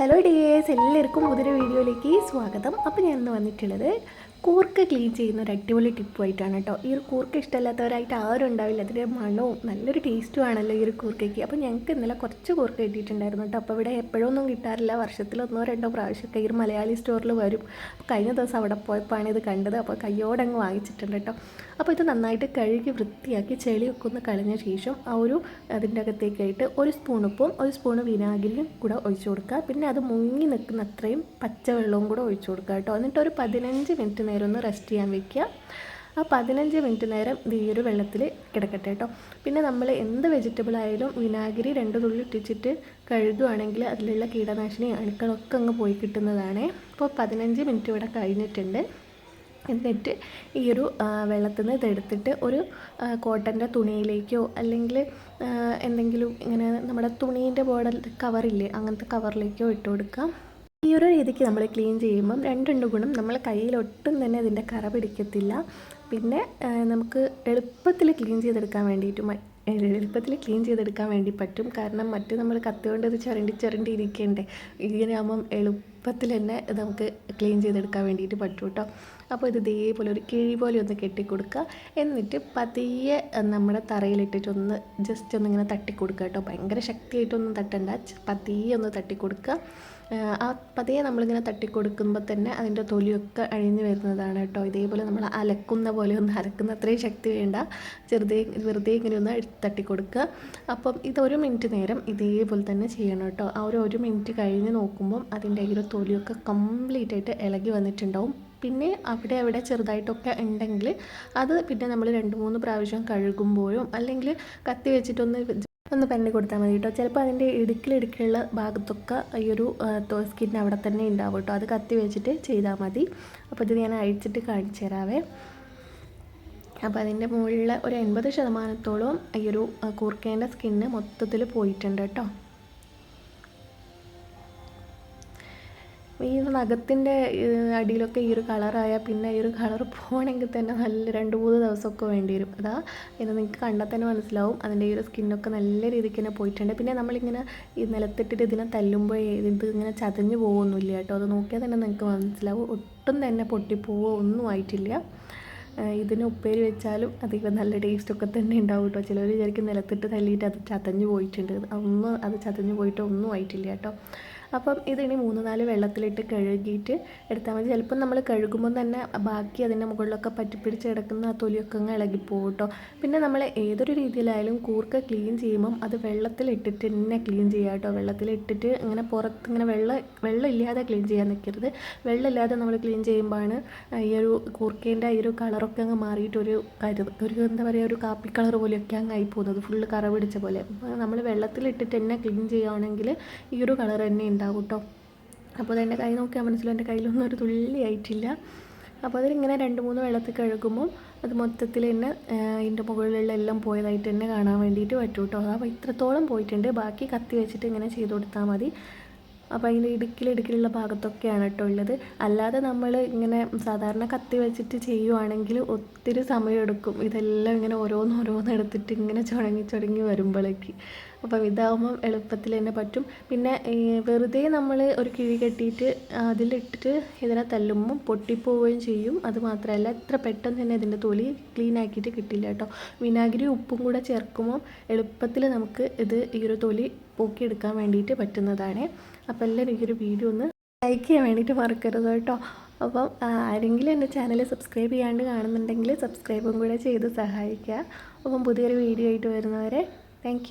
Hello dears എല്ലാവർക്കും പുതിയൊരു വീഡിയോയിലേക്ക് സ്വാഗതം. അപ്പോൾ ഞാൻ ഇന്ന് വന്നിട്ടുള്ളത് കൂർക്ക ക്ലീൻ ചെയ്യുന്ന ഒരു അടിപൊളി ടിപ്പ് ആയിട്ടാണ് കേട്ടോ. ഈ ഒരു കൂർക്ക ഇഷ്ടമല്ലാത്തവരായിട്ട് ആരും ഉണ്ടാവില്ല. അതിന്റെ മണവും നല്ലൊരു ടേസ്റ്റും ആണല്ലോ ഈ ഒരു കൂർക്കയ്ക്ക്. അപ്പോൾ ഞങ്ങൾക്ക് ഇന്നലെ കുറച്ച് കൂർക്ക കിട്ടിയിട്ടുണ്ടായിരുന്നു കേട്ടോ. അപ്പോൾ ഇവിടെ എപ്പോഴൊന്നും കിട്ടാറില്ല. വർഷത്തിൽ ഒന്നോ രണ്ടോ പ്രാവശ്യമൊക്കെ ഈ ഒരു മലയാളി സ്റ്റോറിൽ വരും. കഴിഞ്ഞ ദിവസം അവിടെ പോയപ്പോഴാണ് ഇത് കണ്ടത്. അപ്പോൾ കയ്യോടെ അങ്ങ് വാങ്ങിച്ചിട്ടുണ്ട് കേട്ടോ. അപ്പോൾ ഇത് നന്നായിട്ട് കഴുകി വൃത്തിയാക്കി ചെളിയൊക്കെ ഒന്ന് കളഞ്ഞ ശേഷം ആ ഒരു അതിന്റെ അകത്തേക്കായിട്ട് ഒരു സ്പൂൺ ഉപ്പും ഒരു സ്പൂൺ വിനാഗിരിയും കൂടെ ഒഴിച്ചു കൊടുക്കുക. പിന്നെ അത് മുങ്ങി നിൽക്കുന്ന അത്രയും പച്ചവെള്ളവും കൂടെ ഒഴിച്ചു കൊടുക്കുക കേട്ടോ. എന്നിട്ട് ഒരു പതിനഞ്ച് മിനിറ്റ് നേരം ഒന്ന് റെസ്റ്റ് ചെയ്യാൻ വെക്കുക ആ പതിനഞ്ച് മിനിറ്റ് നേരം ഈ ഒരു വെള്ളത്തിൽ കിടക്കട്ടെ കേട്ടോ. പിന്നെ നമ്മൾ എന്ത് വെജിറ്റബിൾ ആയാലും വിനാഗിരി രണ്ട് തുള്ളി ഇട്ടിച്ചിട്ട് കഴുകുകയാണെങ്കിൽ അതിലുള്ള കീടനാശിനി അണുക്കളൊക്കെ അങ്ങ് പോയി കിട്ടുന്നതാണ്. അപ്പോൾ പതിനഞ്ച് മിനിറ്റ് ഇവിടെ കഴിഞ്ഞിട്ടുണ്ട്. എന്നിട്ട് ഈ ഒരു വെള്ളത്തിൽ നിന്ന് ഇതെടുത്തിട്ട് ഒരു കോട്ടന്റെ തുണിയിലേക്കോ അല്ലെങ്കിൽ എന്തെങ്കിലും ഇങ്ങനെ നമ്മുടെ തുണീന്റെ ബോർഡർ കവറില്ലേ അങ്ങനത്തെ കവറിലേക്കോ ഇട്ട് കൊടുക്കാം. ഈ ഒരു രീതിക്ക് നമ്മൾ ക്ലീൻ ചെയ്യുമ്പം രണ്ടുണ്ട് ഗുണം. നമ്മൾ കയ്യിലൊട്ടും തന്നെ അതിന്റെ കറ പിടിക്കത്തില്ല. പിന്നെ നമുക്ക് എളുപ്പത്തിൽ ക്ലീൻ ചെയ്തെടുക്കാൻ വേണ്ടിയിട്ടും എളുപ്പത്തിൽ ക്ലീൻ ചെയ്തെടുക്കാൻ വേണ്ടി പറ്റും. കാരണം മറ്റ് നമ്മൾ കത്തുകൊണ്ട് ഇത് ചുരണ്ടി ചുരണ്ടി ഇരിക്കണ്ടേ. ഇങ്ങനെയാകുമ്പം എളുപ്പത്തിൽ തന്നെ നമുക്ക് ക്ലീൻ ചെയ്തെടുക്കാൻ വേണ്ടിയിട്ട് പറ്റും കേട്ടോ അപ്പോൾ ഇത് ഇതേപോലെ ഒരു കിഴി പോലെ ഒന്ന് കെട്ടിക്കൊടുക്കുക. എന്നിട്ട് പതിയെ നമ്മുടെ തറയിലിട്ടിട്ടൊന്ന് ജസ്റ്റ് ഒന്ന് ഇങ്ങനെ തട്ടിക്കൊടുക്കുക കേട്ടോ. ഭയങ്കര ശക്തിയായിട്ടൊന്നും തട്ടണ്ട. പതിയെ ഒന്ന് തട്ടിക്കൊടുക്കുക. ആ പതിയെ നമ്മളിങ്ങനെ തട്ടിക്കൊടുക്കുമ്പോൾ തന്നെ അതിന്റെ തൊലിയൊക്കെ അഴിഞ്ഞു വരുന്നതാണ് കേട്ടോ. ഇതേപോലെ നമ്മൾ അലക്കുന്ന പോലെ ഒന്ന് അലക്കുന്ന അത്രയും ശക്തി വേണ്ട. ചെറുതെ വെറുതെ ഇങ്ങനെ ഒന്ന് തട്ടിക്കൊടുക്കുക. അപ്പം ഇത് ഒരു മിനിറ്റ് നേരം ഇതേപോലെ തന്നെ ചെയ്യണം കേട്ടോ. ആ ഒരു ഒരു മിനിറ്റ് കഴിഞ്ഞ് നോക്കുമ്പം അതിന്റെ ഒരു തൊലിയൊക്കെ കംപ്ലീറ്റ് ആയിട്ട് ഇളകി വന്നിട്ടുണ്ടാവും. പിന്നെ അവിടെ അവിടെ ചെറുതായിട്ടൊക്കെ ഉണ്ടെങ്കിൽ അത് പിന്നെ നമ്മൾ രണ്ട് മൂന്ന് പ്രാവശ്യം കഴുകുമ്പോഴും അല്ലെങ്കിൽ കത്തി വെച്ചിട്ടൊന്ന് ഒന്ന് പെണ്ണി കൊടുത്താൽ മതി കേട്ടോ. ചിലപ്പോൾ അതിന്റെ ഇടുക്കിലിടുക്കിലുള്ള ഭാഗത്തൊക്കെ ഈ ഒരു സ്കിൻ അവിടെ തന്നെ ഉണ്ടാവും കേട്ടോ. അത് കത്തി വെച്ചിട്ട് ചെയ്താൽ മതി. അപ്പോൾ ഇത് ഞാൻ അഴിച്ചിട്ട് കാണിച്ചു തരാവേ. അപ്പോൾ അതിന്റെ മുകളിൽ ഒരു എൺപത് ശതമാനത്തോളം ഈ ഒരു കൂർക്കേന്റെ സ്കിന്ന് മൊത്തത്തിൽ പോയിട്ടുണ്ട് കേട്ടോ. ഈ നഖത്തിന്റെ അടിയിലൊക്കെ ഈ ഒരു കളറായാൽ പിന്നെ ഈ ഒരു കളർ പോകണമെങ്കിൽ തന്നെ നല്ല രണ്ട് മൂന്ന് ദിവസമൊക്കെ വേണ്ടി വരും. അതാ ഇത് നിങ്ങൾക്ക് കണ്ടാൽ തന്നെ മനസ്സിലാവും. അതിന്റെ ഈ ഒരു സ്കിന്നൊക്കെ നല്ല രീതിക്ക് തന്നെ പോയിട്ടുണ്ട്. പിന്നെ നമ്മളിങ്ങനെ ഈ നിലത്തിട്ടിട്ട് ഇതിനെ തല്ലുമ്പോൾ ഇത് ഇങ്ങനെ ചതഞ്ഞു പോകുന്നില്ല കേട്ടോ. അത് നോക്കിയാൽ തന്നെ നിങ്ങൾക്ക് മനസ്സിലാവും. ഒട്ടും തന്നെ പൊട്ടിപ്പോവോ ഒന്നും ആയിട്ടില്ല. ഇതിന് ഉപ്പേരി വെച്ചാലും അധികം നല്ല ടേസ്റ്റൊക്കെ തന്നെ ഉണ്ടാവും കേട്ടോ. ചിലർ വിചാരിക്കും നിലത്തിട്ട് തല്ലിയിട്ട് അത് ചതഞ്ഞു പോയിട്ടുണ്ട്. ഒന്നും അത് ചതഞ്ഞു പോയിട്ട് ഒന്നും ആയിട്ടില്ല കേട്ടോ. അപ്പം ഇതിനി മൂന്ന് നാല് വെള്ളത്തിലിട്ട് കഴുകിയിട്ട് എടുത്താൽ മതി. ചിലപ്പം നമ്മൾ കഴുകുമ്പോൾ തന്നെ ബാക്കി അതിന്റെ മുകളിലൊക്കെ പറ്റിപ്പിടിച്ച് കിടക്കുന്ന ആ തൊലിയൊക്കെ അങ്ങ് ഇളകിപ്പോകും കേട്ടോ. പിന്നെ നമ്മൾ ഏതൊരു രീതിയിലായാലും കൂർക്ക ക്ലീൻ ചെയ്യുമ്പം അത് വെള്ളത്തിലിട്ടിട്ട് തന്നെ ക്ലീൻ ചെയ്യുക കേട്ടോ. വെള്ളത്തിലിട്ടിട്ട് ഇങ്ങനെ പുറത്ത് ഇങ്ങനെ വെള്ളം വെള്ളം ഇല്ലാതെ ക്ലീൻ ചെയ്യാൻ നിൽക്കരുത്. വെള്ളമില്ലാതെ നമ്മൾ ക്ലീൻ ചെയ്യുമ്പോഴാണ് ഈ ഒരു കൂർക്കേന്റെ ഈ ഒരു കളറൊക്കെ അങ്ങ് മാറിയിട്ട് ഒരു ഒരു എന്താ പറയുക ഒരു കാപ്പി കളർ പോലെയൊക്കെ അങ്ങ് ആയി പോകുന്നത് ഫുള്ള് കറ പിടിച്ച പോലെ നമ്മൾ വെള്ളത്തിലിട്ടിട്ട് തന്നെ ക്ലീൻ ചെയ്യുകയാണെങ്കിൽ ഈ ഒരു കളർ തന്നെ ഉണ്ടാവും കേട്ടോ അപ്പോൾ അതെന്റെ കൈ നോക്കിയാൽ മനസ്സിലും എന്റെ കയ്യിലൊന്നും ഒരു തുള്ളി ആയിട്ടില്ല. അപ്പോൾ അതിലിങ്ങനെ രണ്ട് മൂന്ന് വെള്ളത്തിൽ കഴുകുമ്പോൾ അത് മൊത്തത്തിൽ തന്നെ അതിന്റെ മുകളിലുള്ള എല്ലാം പോയതായിട്ട് തന്നെ കാണാൻ വേണ്ടിയിട്ട് പറ്റും കേട്ടോ. അപ്പോൾ ഇത്രത്തോളം പോയിട്ടുണ്ട്. ബാക്കി കത്തി വെച്ചിട്ട് ഇങ്ങനെ ചെയ്ത് കൊടുത്താൽ മതി. അപ്പോൾ അതിന്റെ ഇടുക്കിലിടുക്കിലുള്ള ഭാഗത്തൊക്കെയാണ് കേട്ടോ ഉള്ളത്. അല്ലാതെ നമ്മൾ ഇങ്ങനെ സാധാരണ കത്തി വെച്ചിട്ട് ചെയ്യുവാണെങ്കിൽ ഒത്തിരി സമയമെടുക്കും. ഇതെല്ലാം ഇങ്ങനെ ഓരോന്നോരോന്ന് ഓരോന്ന് എടുത്തിട്ട് ഇങ്ങനെ ചുണങ്ങി ചുണങ്ങി വരുമ്പോഴേക്ക്. അപ്പം ഇതാകുമ്പം എളുപ്പത്തിൽ തന്നെ പറ്റും. പിന്നെ വെറുതെ നമ്മൾ ഒരു കിഴി കെട്ടിയിട്ട് അതിലിട്ടിട്ട് ഇതിനെ തല്ലുമ്പം പൊട്ടിപ്പോവുകയും ചെയ്യും. അത് മാത്രമല്ല ഇത്ര പെട്ടെന്ന് തന്നെ ഇതിന്റെ തൊലി ക്ലീൻ ആക്കിയിട്ട് കിട്ടില്ല കേട്ടോ. വിനാഗിരി ഉപ്പും കൂടെ ചേർക്കുമ്പോൾ എളുപ്പത്തിൽ നമുക്ക് ഇത് ഈ ഒരു തൊലി പോക്കിയെടുക്കാൻ വേണ്ടിയിട്ട് പറ്റുന്നതാണ്. അപ്പോൾ എല്ലാവരും ഈ ഒരു വീഡിയോ ഒന്ന് ലൈക്ക് ചെയ്യാൻ വേണ്ടിയിട്ട് മറക്കരുത് കേട്ടോ. അപ്പം ആരെങ്കിലും എന്റെ ചാനൽ സബ്സ്ക്രൈബ് ചെയ്യാണ്ട് കാണുന്നുണ്ടെങ്കിൽ സബ്സ്ക്രൈബും കൂടെ ചെയ്ത് സഹായിക്കുക. അപ്പം പുതിയൊരു വീഡിയോ ആയിട്ട് വരുന്നവരെ താങ്ക്